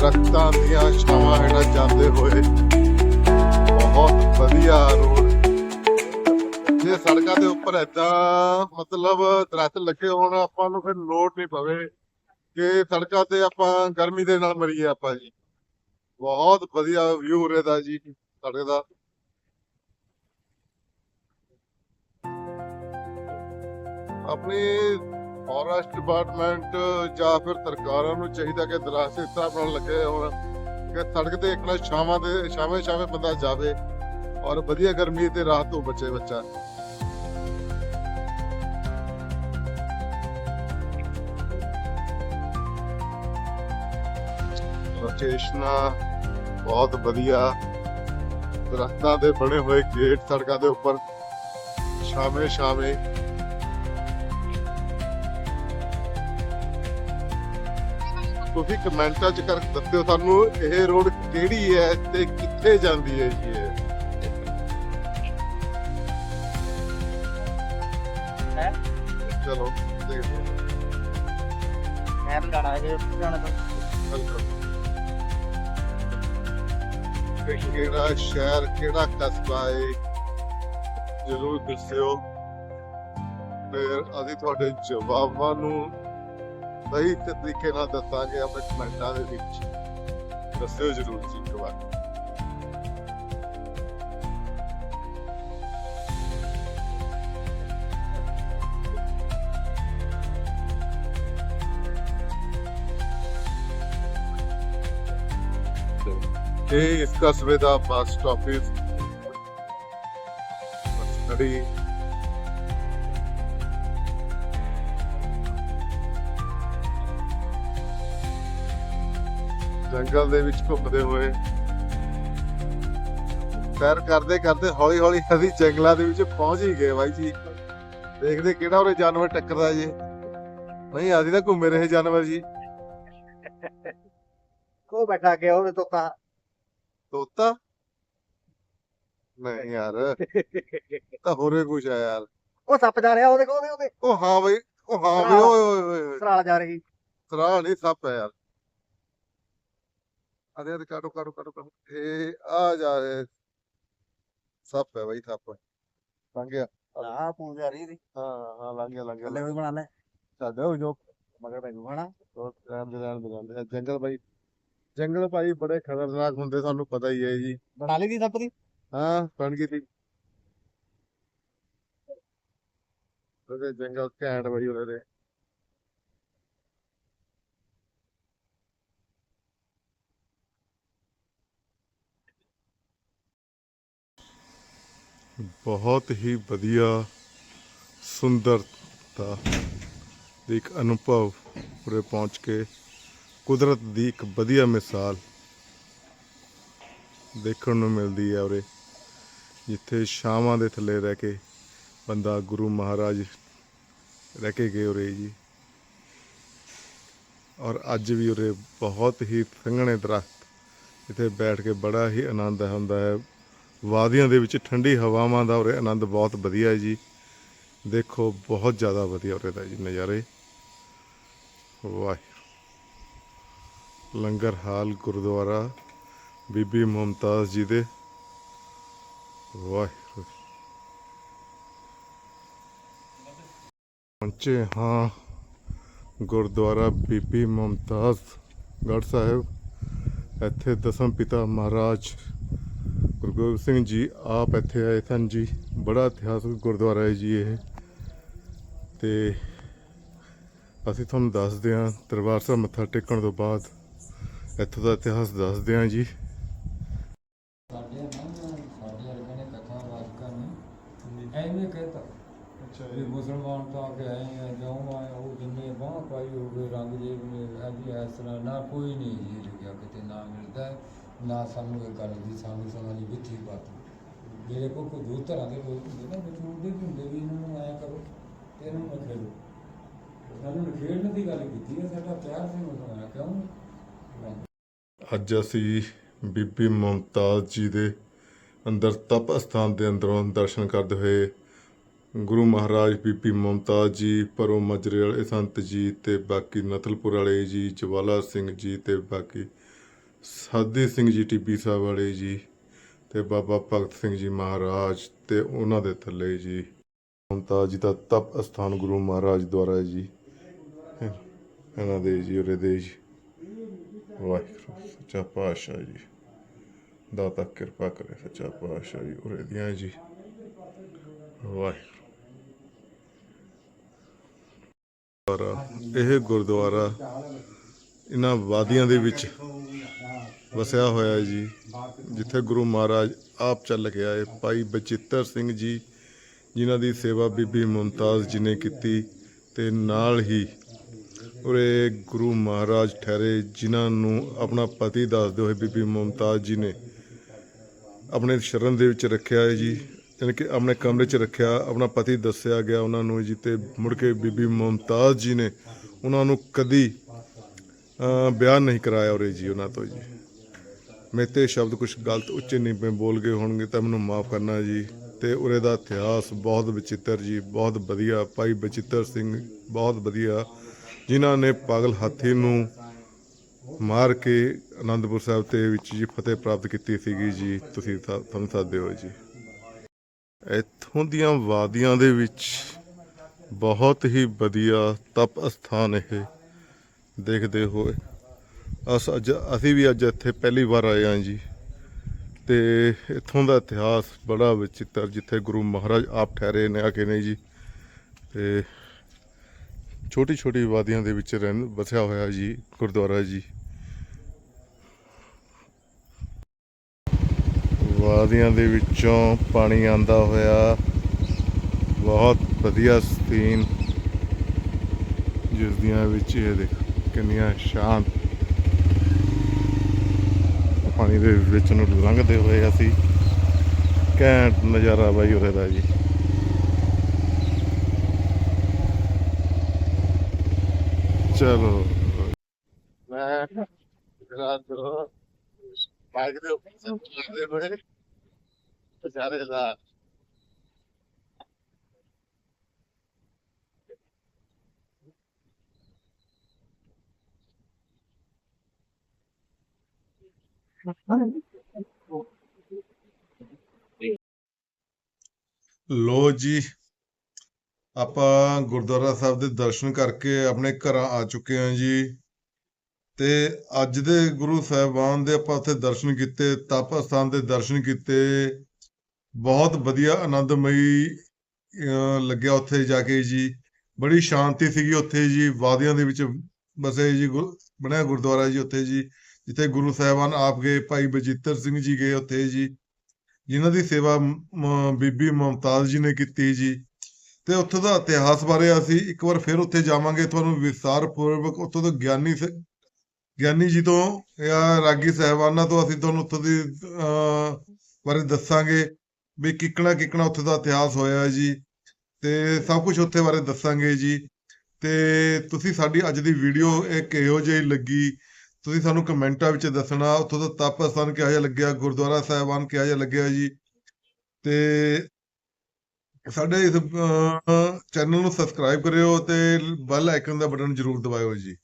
ਦਰਖਤਾਂ ਦੀਆਂ ਛਾਵਾਂ ਹੇਠਾਂ ਜਾਂਦੇ ਹੋਏ। ਬਹੁਤ ਵਧੀਆ ਰੋਡ। ਜੇ ਸੜਕਾਂ ਦੇ ਉੱਪਰ ਏਦਾਂ ਮਤਲਬ ਦਰਖਤ ਲੱਗੇ ਹੋਣ, ਆਪਾਂ ਨੂੰ ਫਿਰ ਲੋੜ ਨਹੀਂ ਪਵੇ ਕਿ ਸੜਕਾਂ ਤੇ ਆਪਾਂ ਗਰਮੀ ਦੇ ਨਾਲ ਮਰੀਏ ਆਪਾਂ ਜੀ। ਬਹੁਤ ਵਧੀਆ ਵਿਊ ਰਹਦਾ ਜੀ ਸੜਕ ਦਾ। ਆਪਣੀ ਫੋਰੈਸਟ ਡਿਪਾਰਟਮੈਂਟ ਜਾਂ ਫਿਰ ਸਰਕਾਰਾਂ ਨੂੰ ਚਾਹੀਦਾ ਕਿ ਦਰਖਤ ਇਸ ਤਰ੍ਹਾਂ ਬਣਾਉਣ ਲੱਗੇ ਹੋਣ ਕਿ ਸੜਕ ਤੇ ਇੱਕ ਨਾ ਛਾਵਾਂ ਦੇ, ਛਾਵੇਂ ਛਾਵੇਂ ਬੰਦਾ ਜਾਵੇ ਔਰ ਵਧੀਆ ਗਰਮੀ ਤੇ ਰਾਤ ਤੋਂ ਬਚੇ ਬੱਚਾ। ਲੋਕੇਸ਼ਨਾਂ ਬਹੁਤ ਵਧੀਆ। ਦਰਖਤਾਂ ਦੇ ਬਣੇ ਹੋਏ ਗੇਟ ਸੜਕਾਂ ਦੇ ਉੱਪਰ। ਛਾਵੇਂ ਛਾਵੇਂ। ਤੁਸੀਂ ਕਮੈਂਟਾਂ 'ਚ ਕਰ ਦੱਸਿਓ ਸਾਨੂੰ ਇਹ ਰੋਡ ਕਿਹੜੀ ਹੈ ਤੇ ਕਿੱਥੇ ਜਾਂਦੀ ਹੈ ਜੀ ਇਹ? ਹੈਂ? ਚਲੋ ਦੇਖਦੇ ਹਾਂ ਮੈਂ ਵੀ ਜਾਣਾ ਹੈ ਜਾਣਾ ਤਾਂ। ਕਿ ਕਿਹੜਾ ਸ਼ਹਿਰ ਕਿਹੜਾ ਕਸਬਾ ਹੈ ਜ਼ਰੂਰ ਦੱਸਿਓ। ਫਿਰ ਅਸੀਂ ਤੁਹਾਡੇ ਜਵਾਬਾਂ ਨੂੰ ਸਹੀ ਤਰੀਕੇ ਨਾਲ ਦੱਸਾਂਗੇ ਆਪਣੇ ਕਮੈਂਟਾਂ ਦੇ ਵਿੱਚ। ਦੱਸਿਓ ਜ਼ਰੂਰ ਜੀ ਇੱਕ ਵਾਰ। ਇਹ ਇਸ ਕਸਬੇ ਦਾ ਬੱਸ ਜੰਗਲ ਦੇ ਵਿੱਚ ਘੁੰਮਦੇ ਹੋਏ। ਸੈਰ ਕਰਦੇ ਕਰਦੇ ਹੌਲੀ ਹੌਲੀ ਅਸੀਂ ਜੰਗਲਾਂ ਦੇ ਵਿੱਚ ਪਹੁੰਚ ਹੀ ਗਏ ਬਾਈ ਜੀ। ਦੇਖਦੇ ਕਿਹੜਾ ਉਹਰੇ ਜਾਨਵਰ ਟੱਕਰਦਾ ਜੀ। ਨਹੀਂ ਆਦੀ ਤਾਂ ਘੁੰਮੇ ਰਹੇ ਜਾਨਵਰ ਜੀ। ਕੋ ਬੈਠਾ ਕੇ ਉਹਨੇ ਤੋਂ ਕਹਾ ਤੋਤਾ? ਨਹੀਂ ਯਾਰ ਤਾਂ ਹੋਰੇ ਕੁਛ ਆ ਯਾਰ। ਉਹ ਸੱਪ ਜਾ ਰਿਹਾ ਉਹਦੇ ਕੋਲ ਉਹਦੇ ਉਹ ਹਾਂ ਬਈ ਉਹ ਹਾਂ ਬਈ ਓਏ ਓਏ ਓਏ ਸਰਾਲ ਜਾ ਰਹੀ। ਸਰਾਹ ਨਹੀਂ ਸੱਪ ਹੈ ਯਾਰ। ਅਰੇ ਅਰੇ ਕਾਟੋ ਕਾਟੋ ਕਾਟੋ ਕਾਟੋ। ਇਹ ਆ ਜਾ ਰਹੇ ਸੱਪ ਹੈ ਬਈ ਸੱਪ। ਲੰਘ ਗਿਆ। ਆ ਪੂੰ ਜਾ ਰਹੀ ਦੀ ਹਾਂ ਹਾਂ ਲੰਘ ਗਿਆ ਲੰਘ ਗਿਆ। ਵੀ ਬਣਾ ਲੈ। ਸਾਡਾ ਹੋ ਜੋ ਮਗਰ ਪੈ ਬਣਾ ਰਹਿਣ ਦੇ ਰਹਿਣ ਦੇ ਰਹਿਣ ਦੇ। ਜੰਗਲ ਭਾਈ ਜੰਗਲ ਭਾਈ ਬੜੇ ਖਤਰਨਾਕ ਹੁੰਦੇ ਤੁਹਾਨੂੰ ਪਤਾ ਹੀ ਹੈ ਜੀ। ਬਣਾ ਲਈ ਦੀ ਸੱਪ ਦੀ? ਹਾਂ ਬਣ ਗਈ ਤੀ। ਉਹਦੇ ਜੰਗਲ ਘੈਂਟ ਬਈ ਉਹਦੇ ਬਹੁਤ ਹੀ ਵਧੀਆ ਸੁੰਦਰਤਾ ਦੇ ਇੱਕ ਅਨੁਭਵ ਉਰੇ ਪਹੁੰਚ ਕੇ ਕੁਦਰਤ ਦੀ ਇੱਕ ਵਧੀਆ ਮਿਸਾਲ ਦੇਖਣ ਨੂੰ ਮਿਲਦੀ ਹੈ ਉਰੇ, ਜਿੱਥੇ ਛਾਵਾਂ ਦੇ ਥੱਲੇ ਰਹਿ ਕੇ ਬੰਦਾ ਗੁਰੂ ਮਹਾਰਾਜ ਰਹਿ ਕੇ ਗਏ ਉਰੇ ਜੀ। ਔਰ ਅੱਜ ਵੀ ਉਰੇ ਬਹੁਤ ਹੀ ਸੰਘਣੇ ਦਰਖਤ ਇੱਥੇ ਬੈਠ ਕੇ ਬੜਾ ਹੀ ਆਨੰਦ ਹੁੰਦਾ ਹੈ। ਵਾਦੀਆਂ ਦੇ ਵਿੱਚ ਠੰਡੀ ਹਵਾਵਾਂ ਦਾ ਉਰੇ ਆਨੰਦ ਬਹੁਤ ਵਧੀਆ ਹੈ ਜੀ। ਦੇਖੋ, ਬਹੁਤ ਜ਼ਿਆਦਾ ਵਧੀਆ ਉਰੇ ਦਾ ਜੀ ਨਜ਼ਾਰੇ। ਵਾਹ ਲੰਗਰ ਹਾਲ ਗੁਰਦੁਆਰਾ ਬੀਬੀ ਮੁਮਤਾਜ਼ ਜੀ ਦੇ। ਵਾਹਿਗੁਰੂ। ਪਹੁੰਚੇ ਹਾਂ ਗੁਰਦੁਆਰਾ ਬੀਬੀ ਮੁਮਤਾਜ਼ ਗੜ੍ਹ ਸਾਹਿਬ। ਇੱਥੇ ਦਸਮ ਪਿਤਾ ਮਹਾਰਾਜ ਗੁਰੂ ਗੋਬਿੰਦ ਸਿੰਘ ਜੀ ਆਪ ਇੱਥੇ ਆਏ ਸਨ ਜੀ। ਬੜਾ ਇਤਿਹਾਸਕ ਗੁਰਦੁਆਰਾ ਹੈ ਜੀ ਇਹ। ਤੇ ਅਸੀਂ ਤੁਹਾਨੂੰ ਦੱਸਦੇ ਹਾਂ ਦਰਬਾਰ ਸਾਹਿਬ ਮੱਥਾ ਟੇਕਣ ਤੋਂ ਬਾਅਦ ਇੱਥੋਂ ਦਾ ਇਤਿਹਾਸ ਦੱਸਦੇ ਹਾਂ ਜੀ। ਸਾਡੇ ਨਾ ਸਾਡੇ ਨੇ ਕਥਾ ਵਾਚਕਾਂ ਨੇ ਐਵੇਂ ਕਹਿਤਾ ਅੱਛਾ ਵੀ ਮੁਸਲਮਾਨ ਤਾਂ ਆ ਕੇ ਆਏ ਆ ਜਿਉਂ ਆਏ ਉਹ ਜਿੰਨੇ ਬਾਹ ਪਾਈ ਹੋਵੇ ਰੰਗ ਜੇ ਵੀ ਅਜੀ ਇਸ ਤਰ੍ਹਾਂ ਨਾ ਕੋਈ ਨਹੀਂ ਜੀ ਲਿਖਿਆ ਕਿਤੇ ਨਾ ਮਿਲਦਾ। ਹੈ, ਨਾ ਸਾਨੂੰ ਇਹ ਗੱਲ ਦੀ, ਸਾਨੂੰ ਸੁਣਾ ਦੀ ਵਿੱਥੀ ਬਾਤ। ਜਿਹੜੇ ਕੋ ਕੋਈ ਦੋ ਤਰ੍ਹਾਂ ਦੇ ਲੋਕ ਹੁੰਦੇ ਨਾ ਵਿਚੂੜਦੇ ਵੀ ਹੁੰਦੇ ਵੀ ਇਹਨਾਂ ਨੂੰ ਆਇਆ ਕਰੋ ਤੇ ਇਹਨਾਂ ਨੂੰ ਖੇਡੋ ਸਾਨੂੰ ਖੇਡਣ ਦੀ ਗੱਲ ਕੀਤੀ ਹੈ, ਸਾਡਾ ਪਿਆਰ ਸੀ ਮੁਸਲਮਾਨ ਕਿਉਂ ਅੱਜ ਅਸੀਂ ਬੀਬੀ ਮੁਮਤਾਜ਼ ਜੀ ਦੇ ਅੰਦਰ ਤਪ ਅਸਥਾਨ ਦੇ ਅੰਦਰੋਂ ਦਰਸ਼ਨ ਕਰਦੇ ਹੋਏ ਗੁਰੂ ਮਹਾਰਾਜ ਬੀਬੀ ਮੁਮਤਾਜ਼ ਜੀ ਪਰੋ ਮਜਰੇ ਵਾਲੇ ਸੰਤ ਜੀ ਤੇ ਬਾਕੀ ਨਤਲਪੁਰ ਵਾਲੇ ਜੀ, ਜਵਾਲਾ ਸਿੰਘ ਜੀ ਤੇ ਬਾਕੀ ਸਾਦੇ ਸਿੰਘ ਜੀ, ਟਿੱਬੀ ਸਾਹਿਬ ਵਾਲੇ ਜੀ ਤੇ ਬਾਬਾ ਭਗਤ ਸਿੰਘ ਜੀ ਮਹਾਰਾਜ ਤੇ ਉਹਨਾਂ ਦੇ ਥੱਲੇ ਜੀ। ਮਮਤਾ ਜੀ ਦਾ ਤਪ ਅਸਥਾਨ ਗੁਰੂ ਮਹਾਰਾਜ ਦੁਆਰਾ ਜੀ। ਇਹਨਾਂ ਦੇ ਜੀ, ਉਰੇ ਦੇ ਜੀ। ਵਾਹਿਗੁਰੂ, ਸੱਚਾ ਪਾਤਸ਼ਾਹ ਜੀ। ਦਾਤਾ ਕਿਰਪਾ ਕਰੇ ਸੱਚਾ ਪਾਤਸ਼ਾਹ ਜੀ, ਉਰੇ ਦੀਆਂ ਜੀ। ਵਾਹਿਗੁਰੂ। ਗੁਰਦੁਆਰਾ ਇਹ ਗੁਰਦੁਆਰਾ ਇਹਨਾਂ ਵਾਦੀਆਂ ਦੇ ਵਿੱਚ ਵਸਿਆ ਹੋਇਆ ਹੈ ਜੀ, ਜਿੱਥੇ ਗੁਰੂ ਮਹਾਰਾਜ ਆਪ ਚੱਲ ਕੇ ਆਏ। ਭਾਈ ਬਚਿੱਤਰ ਸਿੰਘ ਜੀ, ਜਿਨ੍ਹਾਂ ਦੀ ਸੇਵਾ ਬੀਬੀ ਮੁਮਤਾਜ਼ ਜੀ ਨੇ ਕੀਤੀ ਤੇ ਨਾਲ ਹੀ ਉਰੇ ਗੁਰੂ ਮਹਾਰਾਜ ਠਹਿਰੇ, ਜਿਨ੍ਹਾਂ ਨੂੰ ਆਪਣਾ ਪਤੀ ਦੱਸਦੇ ਹੋਏ ਬੀਬੀ ਮੁਮਤਾਜ਼ ਜੀ ਨੇ ਆਪਣੇ ਸ਼ਰਨ ਦੇ ਵਿੱਚ ਰੱਖਿਆ ਹੈ ਜੀ, ਯਾਨੀ ਕਿ ਆਪਣੇ ਕਮਰੇ 'ਚ ਰੱਖਿਆ, ਆਪਣਾ ਪਤੀ ਦੱਸਿਆ ਗਿਆ ਉਹਨਾਂ ਨੂੰ ਜੀ ਤੇ ਮੁੜ ਕੇ ਬੀਬੀ ਮੁਮਤਾਜ਼ ਜੀ ਨੇ ਉਹਨਾਂ ਨੂੰ ਕਦੀ ਬਿਆਨ ਨਹੀਂ ਕਰਾਇਆ ਉਰੇ ਜੀ ਉਹਨਾਂ ਤੋਂ ਜੀ। ਮੇਤੇ ਸ਼ਬਦ ਕੁਝ ਗਲਤ ਉੱਚੇ ਨੀਵੇਂ ਬੋਲ ਗਏ ਹੋਣਗੇ ਤਾਂ ਮੈਨੂੰ ਮਾਫ ਕਰਨਾ ਜੀ। ਤੇ ਉਰੇ ਦਾ ਇਤਿਹਾਸ ਬਹੁਤ ਵਿਚਿੱਤਰ ਜੀ, ਬਹੁਤ ਵਧੀਆ। ਭਾਈ ਬਚਿੱਤਰ ਸਿੰਘ ਬਹੁਤ ਵਧੀਆ, ਜਿਨ੍ਹਾਂ ਨੇ ਪਾਗਲ ਹਾਥੀ ਨੂੰ ਮਾਰ ਕੇ ਆਨੰਦਪੁਰ ਸਾਹਿਬ ਤੇ ਵਿੱਚ ਜੀ ਫਤਿਹ ਪ੍ਰਾਪਤ ਕੀਤੀ ਸੀਗੀ ਜੀ। ਤੁਸੀਂ ਤੁਹਾਨੂੰ ਸਮਝ ਸਕਦੇ ਹੋ ਜੀ। ਇੱਥੋਂ ਦੀਆਂ ਵਾਦੀਆਂ ਦੇ ਵਿੱਚ ਬਹੁਤ ਹੀ ਵਧੀਆ ਤਪ ਅਸਥਾਨ ਇਹ ਦੇਖਦੇ ਹੋਏ। ਅਸ ਅੱਜ, ਅਸੀਂ ਵੀ ਅੱਜ ਇੱਥੇ ਪਹਿਲੀ ਵਾਰ ਆਏ ਹਾਂ ਜੀ। ਤੇ ਇੱਥੋਂ ਦਾ ਇਤਿਹਾਸ ਬੜਾ ਵਿਚਿੱਤਰ, ਜਿੱਥੇ ਗੁਰੂ ਮਹਾਰਾਜ ਆਪ ਠਹਿਰੇ ਨੇ ਆ ਕੇ ਨਹੀਂ ਜੀ। ਤੇ ਛੋਟੀ ਛੋਟੀ ਵਾਦੀਆਂ ਦੇ ਵਿੱਚ ਰਹਿਣ, ਵਸਿਆ ਹੋਇਆ ਜੀ, ਗੁਰਦੁਆਰਾ ਜੀ। ਵਾਦੀਆਂ ਦੇ ਵਿੱਚੋਂ ਪਾਣੀ ਆਂਦਾ ਹੋਇਆ। ਬਹੁਤ ਵਧੀਆ ਸੀਨ। ਜਿਸ ਦੀਆਂ ਵਿੱਚ ਇਹ ਦੇਖ। ਕਿੰਨੀਆਂ ਸ਼ਾਂਤ ਪਾਣੀ ਦੇ ਵਿੱਚ ਨੂੰ ਲੰਘਦੇ ਹੋਏ ਅਸੀਂ ਘੈਂਟ ਨਜ਼ਾਰਾ ਬਾਈ ਉਰੇ ਦਾ ਜੀ। ਚਲੋ। ਮੈਂ ਰਾਤ ਨੂੰ ਬਾਈਕ ਦੇ ਉੱਪਰ ਚੜਦੇ ਹੋਏ ਵਿਚਾਰੇ ਦਾ ਲੋ ਜੀ, ਆਪਾਂ ਗੁਰਦੁਆਰਾ ਸਾਹਿਬ ਦੇ ਦਰਸ਼ਨ ਕਰਕੇ ਆਪਣੇ ਘਰਾਂ ਆ ਚੁੱਕੇ ਹਾਂ ਜੀ। ਤੇ ਅੱਜ ਦੇ ਗੁਰੂ ਸਾਹਿਬਾਨ ਦੇ ਆਪਾਂ ਉੱਥੇ ਦਰਸ਼ਨ ਕੀਤੇ, ਤਪ ਅਸਥਾਨ ਦੇ ਦਰਸ਼ਨ ਕੀਤੇ। ਬਹੁਤ ਵਧੀਆ, ਆਨੰਦਮਈ ਲੱਗਿਆ ਉੱਥੇ ਜਾ ਕੇ ਜੀ। ਬੜੀ ਸ਼ਾਂਤੀ ਸੀਗੀ ਉੱਥੇ ਜੀ, ਵਾਦੀਆਂ ਦੇ ਵਿੱਚ ਬਸੇ ਜੀ ਬਣਿਆ ਗੁਰਦੁਆਰਾ ਜੀ ਉੱਥੇ ਜੀ। ਜਿੱਥੇ ਗੁਰੂ ਸਾਹਿਬਾਨ ਆਪ ਗਏ ਭਾਈ ਬਜੀਤਰ ਸਿੰਘ ਜੀ ਗਏ ਉੱਥੇ ਜੀ ਜਿਨ੍ਹਾਂ ਦੀ ਸੇਵਾ ਬੀਬੀ ਮੁਮਤਾਜ਼ ਜੀ ਨੇ ਕੀਤੀ ਜੀ। ਤੇ ਉੱਥੋਂ ਦਾ ਇਤਿਹਾਸ ਬਾਰੇ ਅਸੀਂ ਇੱਕ ਵਾਰ ਫਿਰ ਉੱਥੇ ਜਾਵਾਂਗੇ। ਤੁਹਾਨੂੰ ਵਿਸਤਾਰ ਪੂਰਵਕ ਉੱਥੋਂ ਦੇ ਗਿਆਨੀ ਗਿਆਨੀ ਜੀ ਤੋਂ ਜਾਂ ਰਾਗੀ ਸਾਹਿਬਾਨਾਂ ਤੋਂ ਅਸੀਂ ਤੁਹਾਨੂੰ ਉੱਥੋਂ ਦੀ ਅਹ, ਬਾਰੇ ਦੱਸਾਂਗੇ ਵੀ ਕਿੱਕਣਾ ਕਿਕਣਾ ਉੱਥੇ ਦਾ ਇਤਿਹਾਸ ਹੋਇਆ ਜੀ। ਤੇ ਸਭ ਕੁਝ ਉੱਥੇ ਬਾਰੇ ਦੱਸਾਂਗੇ ਜੀ। ਤੇ ਤੁਸੀਂ ਸਾਡੀ ਅੱਜ ਦੀ ਵੀਡੀਓ ਇਹ ਕਿਹੋ ਜਿਹੀ ਲੱਗੀ? ਤੁਸੀਂ ਸਾਨੂੰ ਕਮੈਂਟਾਂ ਵਿੱਚ ਦੱਸਣਾ, ਉੱਥੋਂ ਦਾ ਤਪ ਅਸਥਾਨ ਕਿਹੋ ਜਿਹਾ ਲੱਗਿਆ, ਗੁਰਦੁਆਰਾ ਸਾਹਿਬਾਨ ਕਿਹੋ ਜਿਹਾ ਲੱਗਿਆ ਜੀ। ਤੇ ਸਾਡੇ ਇਸ ਚੈਨਲ ਨੂੰ ਸਬਸਕ੍ਰਾਈਬ ਕਰਿਓ ਤੇ ਬੈਲ ਆਈਕਨ ਦਾ ਬਟਨ ਜ਼ਰੂਰ ਦਬਾਇਓ ਜੀ।